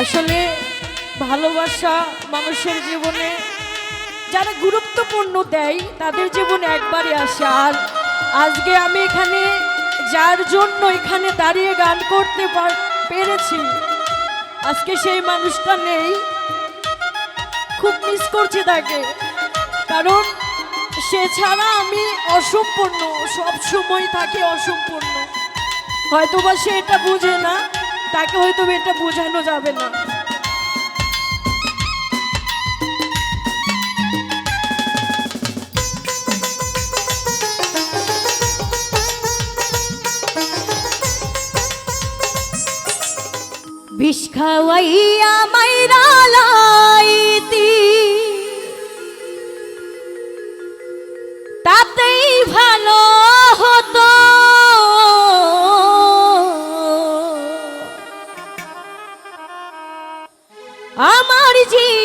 আসলে ভালোবাসা মানুষের জীবনে যারা গুরুত্বপূর্ণ দেয়, তাদের জীবনে একবারই আসে। আর আজকে আমি এখানে যার জন্য এখানে দাঁড়িয়ে গান করতে পার- পেরেছি, আজকে সেই মানুষটা নেই। খুব মিস করছি তাকে, কারণ সে ছাড়া আমি অসম্পূর্ণ সব সময় থাকে অসম্পূর্ণ। হয়তোবা সে এটা বুঝে না তাকে হয়তো এটা বোঝানো যাবে না। বিষ খাওয়াইয়া মাইরা লাইতি। তাতেই ভালো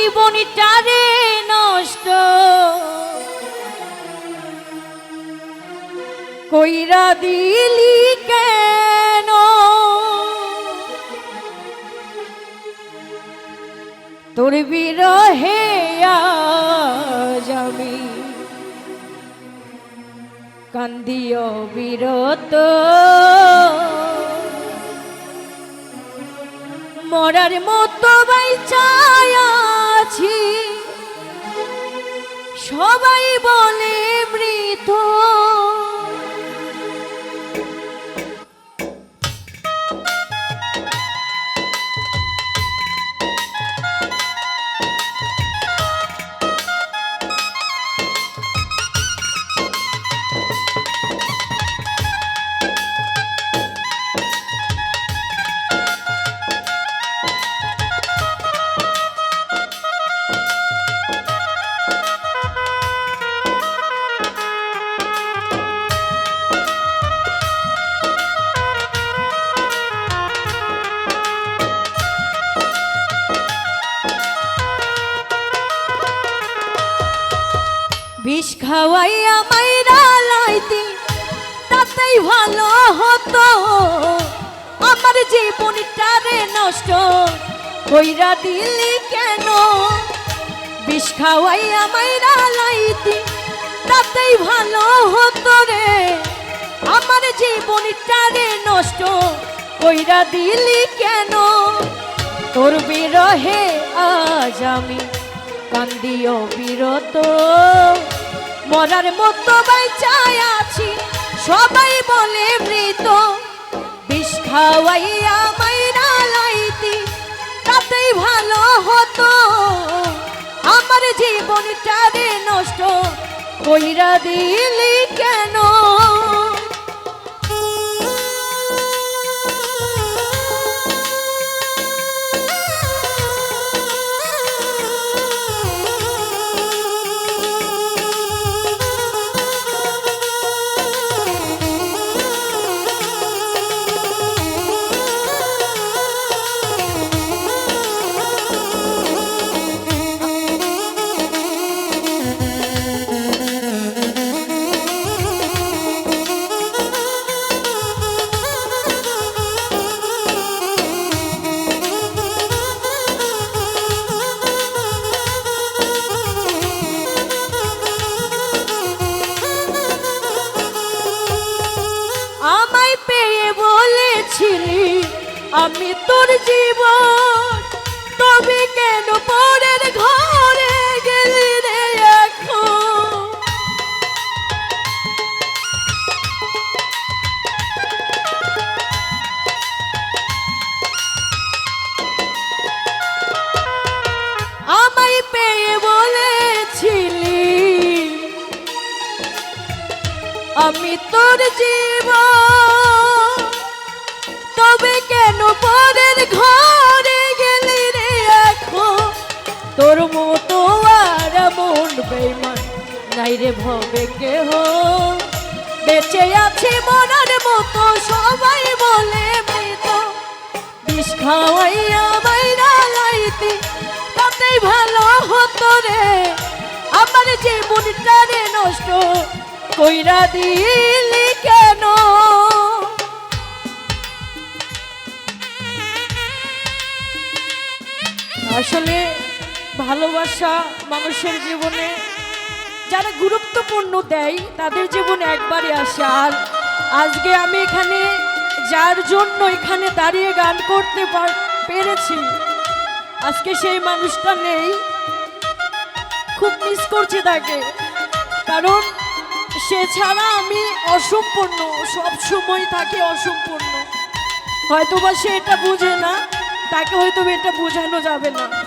জীবনটারে নষ্ট। কইরা দিলি কেন? তোর বিরহে আমি কান্দিও বিরত। মরার মতো বাইচাই সবাই বলে খাওয়াইয়া মাইরা লাইতি, তাতেই ভালো হতো। আমার জীবনটারে নষ্ট কইরা দিলি কেন? বিষ খাওয়াইয়া মাইরা লাইতি, তাতেই ভালো হতো রে। আমার জীবনটারে নষ্ট কইরা দিলি কেন? তোর বিরহে আজ আমি, কান্দিও বিরত। মরার মতো বেচায় আছি। সবাই বলে মৃত। বিষ খাওয়াইয়া মাইরা লাইতি। তাতেই ভালো হতো। আমার জীবনটা রে নষ্ট কইরা দিলি কেন? আমি তোর জীবন, তবে কেন পরের ঘরে গেলি রে এখন? আমায় পেয়ে বলেছিলি, আমি তোর জীব তবে কেন পরের ঘরে গেলি রে এখন? তোর মতো আর মন বেমান নাই রে ভবে কেহ। বেঁচে আছি মনার মতো, সবাই বলে মৃত। বিষ খাওয়াইয়া বাইরা লাইতি, তাতেই ভালো হতো রে। আমার জীবনটা রে নষ্ট কইরা দিলি কেন? আসলে ভালোবাসা মানুষের জীবনে যারা গুরুত্বপূর্ণ দেয়, তাদের জীবনে একবারই আসে। আর আজকে আমি এখানে যার জন্য এখানে দাঁড়িয়ে গান করতে পার- পেরেছি, আজকে সেই মানুষটা নেই। খুব মিস করছি তাকে, কারণ সে ছাড়া আমি অসম্পূর্ণ সব সময় তাকে অসম্পূর্ণ। হয়তোবা সে এটা বুঝে না তাকে হয়তো এটা বোঝানো যাবে না।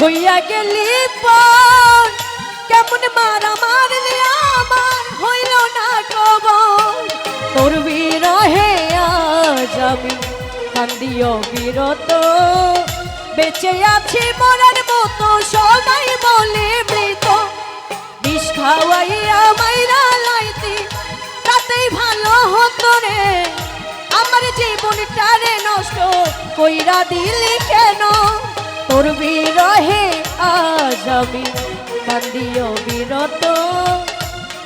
হইয়া গেলি পর, কেমন মারা মারলি আমার? হইল না কবর। তোর বিরহে আজ কান্দিও বিরত। বেঁচে আছি মরার মতো, সবাই বলে মৃত। বিষ খাওয়াইয়া মাইরা লাইতি, তাতেই ভালো হতো রে। আমার জীবনটা রে নষ্ট কইরা দিলি কেন? তোর বিরহে আজ কান্দিও বিরত।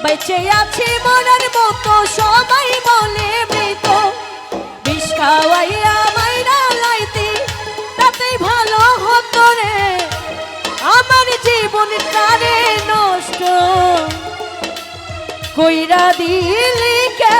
বেঁচে আছি মরার মতো, সবাই বলে মৃত। বিষ মাইরা লাইতি, তাতেই ভালো হতো রে। আমার জীবনটা রে নষ্ট? কইরা দিলি কে